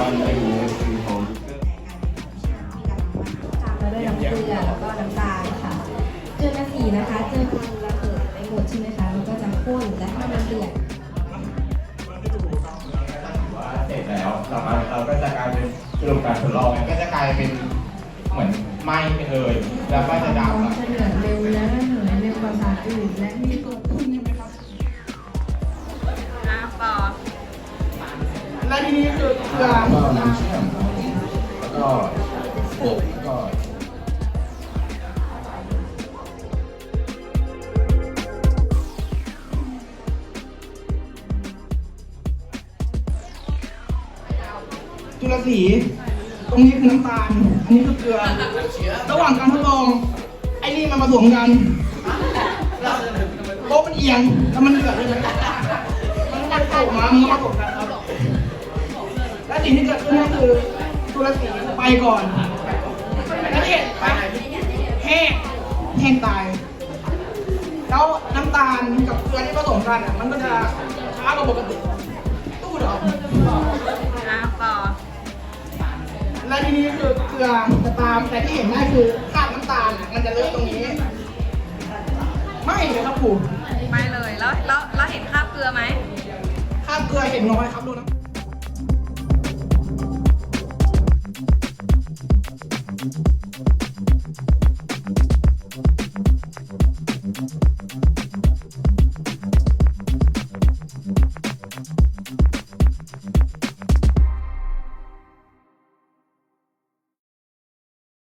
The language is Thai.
มาด้วยน้ำเกลือแล้วก็น้ำตาลค่ะ เกลือละสีนะคะ เจอมันระเบิดไปหมดใช่ไหมคะ มันก็จะข้นและถ้ามันเดือดเสร็จแล้วเราก็เราก็จะกลายเป็นสรุปการทดลองก็จะกลายเป็นเหมือนไหม้ไปเลย แล้วก็จะดับจะเดือดเร็วและระเหยเร็วกว่าสารอื่นและมีตัว และทีนี้คือเกลือก็น้ำเชื่อมแล้วก็โอบแล้วก็จุลสีตรงนี้คือน้ำตาล อันนี้คือเกลือ ระหว่างการทดลอง ไอ้นี่มันผสมกันโต๊ะมันเอียง แล้วมันเดือดเลยมันมันโผล่มามันก็ผสมกัน งที่เกิดขึ้นก็คือจุลสีไปก่อนแล้วเห็นปะแห้งแห้งตาย แล้วน้ำตาลกับเกลือที่ผสมกันอะมันก็จะช้ากว่าปกติ ตู้เหรออะต่อและทีนี้คือเกลือจะตามแต่ที่เห็นได้คือคราบน้ำตาลน่ะมันจะเลอะตรงนี้ ไม่เลยครับผมไม่เลยแล้วแล้วแล้วเห็นคราบเกลือไหมคราบเกลือเห็นน้อยครับดูนะ